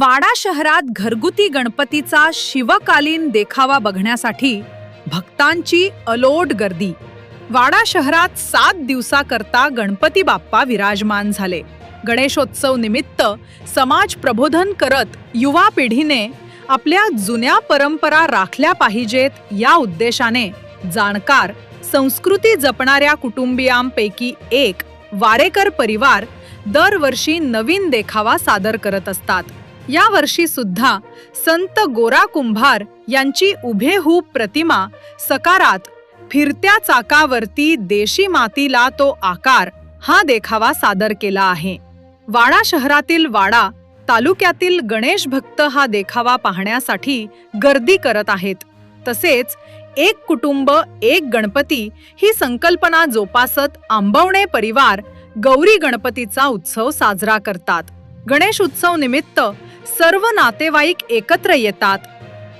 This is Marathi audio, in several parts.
वाडा शहरात घरगुती गणपतीचा शिवकालीन देखावा बघण्यासाठी भक्तांची अलोट गर्दी. वाडा शहरात सात दिवसाकरता गणपती बाप्पा विराजमान झाले. गणेशोत्सव निमित्त समाज प्रबोधन करत युवा पिढीने आपल्या जुन्या परंपरा राखल्या पाहिजेत या उद्देशाने जाणकार संस्कृती जपणाऱ्या कुटुंबियांपैकी एक वारेकर परिवार दरवर्षी नवीन देखावा सादर करत असतात. या वर्षी सुद्धा संत गोरा कुंभार यांची उभेहूब प्रतिमा सकारात फिरत्या चाकावरती देशी मातीला तो आकार हा देखावा सादर केला आहे. वाडा शहरातील वाडा तालुक्यातील गणेश भक्त हा देखावा पाहण्यासाठी गर्दी करत आहेत. तसेच एक कुटुंब एक गणपती ही संकल्पना जोपासत आंबवणे परिवार गौरी गणपतीचा उत्सव साजरा करतात. गणेश उत्सव निमित्त सर्व नातेवाईक एकत्र येतात.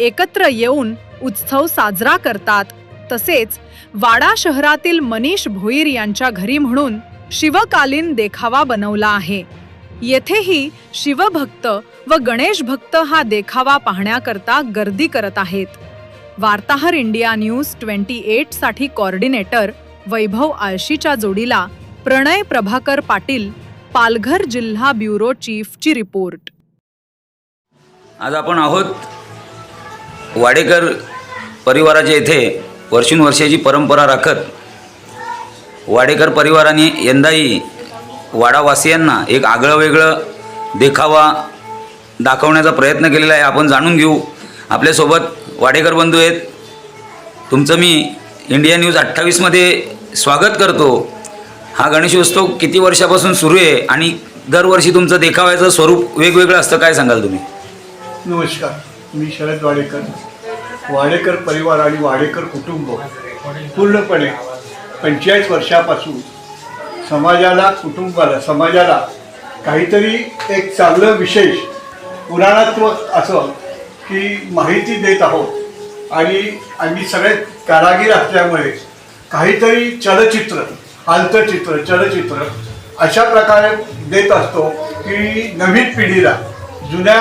एकत्र येऊन उत्सव साजरा करतात. तसेच वाडा शहरातील मनीष भोईर यांच्या घरी म्हणून शिवकालीन देखावा बनवला आहे. येथेही शिवभक्त व गणेश भक्त हा देखावा पाहण्याकरता गर्दी करत आहेत. वार्ताहर इंडिया न्यूज ट्वेंटी एटसाठी कॉर्डिनेटर वैभव आळशीच्या जोडीला प्रणय प्रभाकर पाटील पालघर जिल्हा ब्युरो चीफची रिपोर्ट. आज आपण आहोत वाडेकर परिवाराच्या इथे वर्षानुवर्षाची परंपरा राखत. वाडेकर परिवाराने यंदाही वाडावासियांना एक आगळं वेगळं देखावा दाखवण्याचा प्रयत्न केलेला आहे. आपण जाणून घेऊ. आपल्यासोबत वाडेकर बंधू आहेत. तुमचं मी इंडिया न्यूज अठ्ठावीसमध्ये स्वागत करतो. हा गणेशोत्सव किती वर्षापासून सुरू आहे आणि दरवर्षी तुमचं देखाव्याचं स्वरूप वेगवेगळं असतं काय सांगाल तुम्ही? नमस्कार मी शरद वाडेकर. वाडेकर परिवार आणि वाडेकर कुटुंब पूर्णपणे पंचेचाळीस वर्षापासून समाजाला कुटुंबाला समाजाला काहीतरी एक चांगलं विशेष पुराणात्व असं की माहिती देत आहोत. आणि आम्ही सगळे कारागीर असल्यामुळे काहीतरी चलचित्र आंतरचित्र चलचित्र अशा प्रकारे देत असतो की नवीन पिढीला जुन्या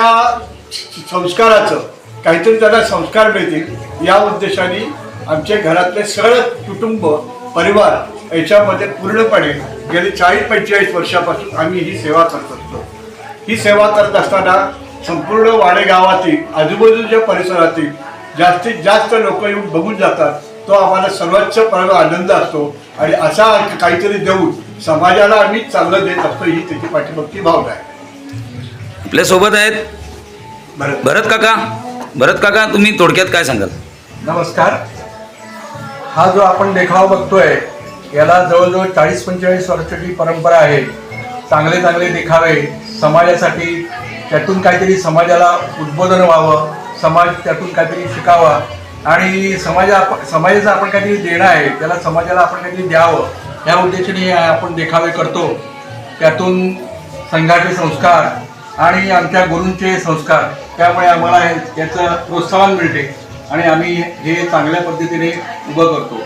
संस्काराचं. काहीतरी त्याला संस्कार मिळतील. या उद्देशाने आमचे घरातले सगळं कुटुंब परिवार याच्यामध्ये पूर्णपणे गेली चाळीस पंचेचाळीस वर्षापासून आम्ही ही सेवा करत असतो. ही सेवा करत असताना संपूर्ण वाडे गावातील आजूबाजूच्या परिसरातील जास्तीत जास्त लोक येऊन बघून जातात तो आम्हाला सर्वोच्च पर्व आनंद असतो. आणि असा काहीतरी देऊन समाजाला आम्ही चांगलं देत असतो ही त्याची पाठीमागची भावना आहे. आपल्यासोबत आहेत बरं भरत काका भरत काका तुम्ही थोडक्यात काय सांगाल? नमस्कार. हा जो आपण देखावा बघतोय याला जवळजवळ चाळीस पंचेचाळीस वर्षाची परंपरा आहे चांगले चांगले देखावे समाजासाठी त्यातून काहीतरी समाजाला उद्बोधन व्हावं समाज त्यातून काहीतरी शिकावा आणि समाजा समाजाचं आपण काहीतरी देणं आहे त्याला समाजाला आपण काहीतरी द्यावं या उद्देशाने आपण देखावे करतो. त्यातून संघाचे संस्कार आणि आमच्या गुरूंचे संस्कार. त्यामुळे आम्हाला याचं प्रोत्साहन मिळते आणि आम्ही हे चांगल्या पद्धतीने उभं करतो.